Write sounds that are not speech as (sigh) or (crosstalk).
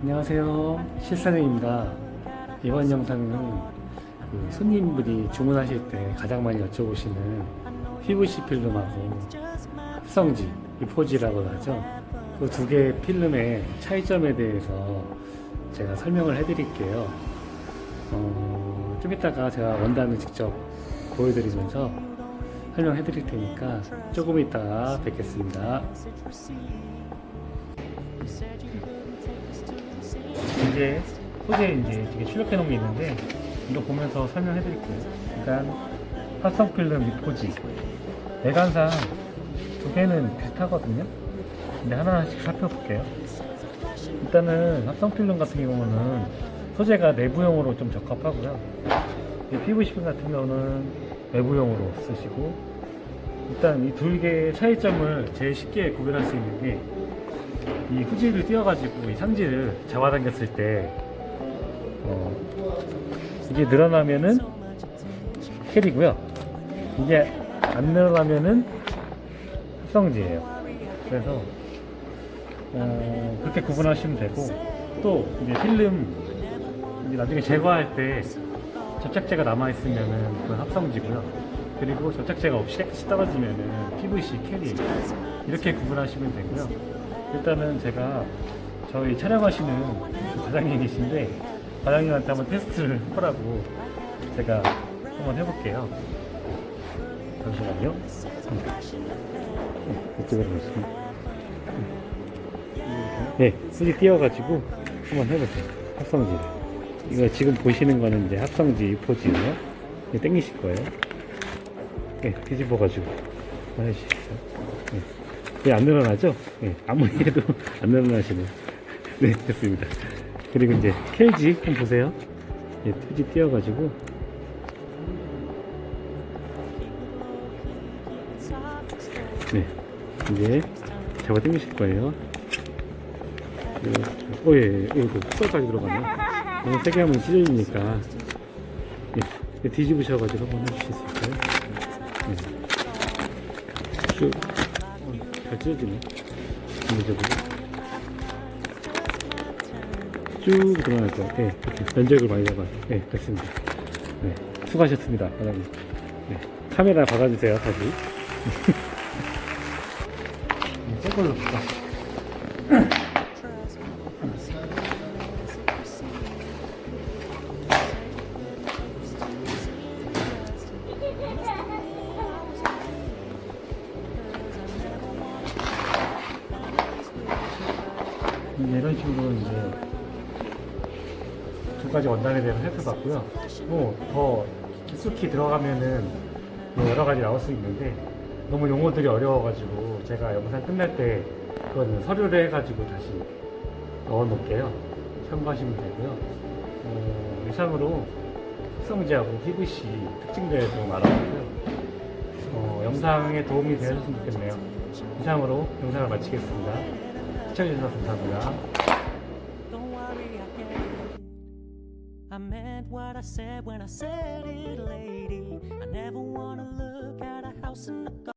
안녕하세요. 실사장입니다. 이번 영상은 그 손님분이 주문하실 때 가장 많이 여쭤보시는 PVC 필름하고 합성지 이 포지라고 하죠. 그 두 개의 필름의 차이점에 대해서 제가 설명을 해드릴게요. 어, 좀 이따가 제가 원단을 직접 보여드리면서 설명해 드릴 테니까 조금 이따가 뵙겠습니다 이제 소재 이제 되게 출력해 놓은 게 있는데 이거 보면서 설명해 드릴게요. 일단 합성 필름 리포지 외관상 두 개는 비슷하거든요. 근데 하나씩 살펴볼게요. 일단은 합성 필름 같은 경우는 소재가 내부용으로 좀 적합하고요. 이 PVC 필름 같은 경우는 외부용으로 쓰시고 일단 이 두 개의 차이점을 제일 쉽게 구별할 수 있는 게 이 후지를 띄워가지고 이 상지를 잡아당겼을 때 어, 이게 늘어나면은 켈이고요. 이게 안 늘어나면은 합성지예요. 그래서 어, 그렇게 구분하시면 되고 또 이제 필름 이제 나중에 제거할 때 접착제가 남아 있으면은 그건 합성지고요. 그리고 접착제가 없이 떨어지면은 PVC 켈이 이렇게 구분하시면 되고요. 일단은 제가 저희 촬영하시는 과장님 계신데 과장님한테 한번 테스트를 해보라고 제가 한번 해볼게요. 잠시만요. 네, 이쪽으로 보시면. 네, 수지 띄워가지고 한번 해보세요. 합성지를. 이거 지금 보시는 거는 이제 합성지 포지예요. 이거 땡기실 거예요. 네, 뒤집어가지고 해주시죠. 네. 네, 안 늘어나죠? 네, 아무리 해도 안 늘어나시네요. (laughs) 네, 됐습니다. 그리고 이제 켈지 한번 보세요. 네, 투지 띄워가지고 네, 이제 잡아 당기실 거예요. 오, 예, 예, 예, 그 숟갈까지 들어가네. 너무 세게 하면 찢어지니까. 네, 네, 뒤집으셔가지고 한번 해주실 수 있어요? 네. 쭉. 어, 잘 찢어지네. 쭉 들어갈 것 같아. 네, 이렇게 면적을 많이 잡아서. 네, 됐습니다. 네, 수고하셨습니다, 과장님. 네, 카메라 박아주세요, 다시. (laughs) 네, 새 걸로 볼까? 이런 식으로 이제 두 가지 원단에 대해서 살펴봤고요. 뭐 더 깊숙이 들어가면은 뭐 여러 가지 나올 수 있는데 너무 용어들이 어려워가지고 제가 영상 끝날 때 그거는 서류를 해가지고 다시 넣어놓을게요. 참고하시면 되고요. 어, 이상으로 합성지하고 PVC 특징들에 좀 알아봤고요. 어, 영상에 도움이 되셨으면 좋겠네요. 이상으로 영상을 마치겠습니다. 시청해주셔서 감사합니다. I meant what I said when I said it, lady. I never wanna look at a house in the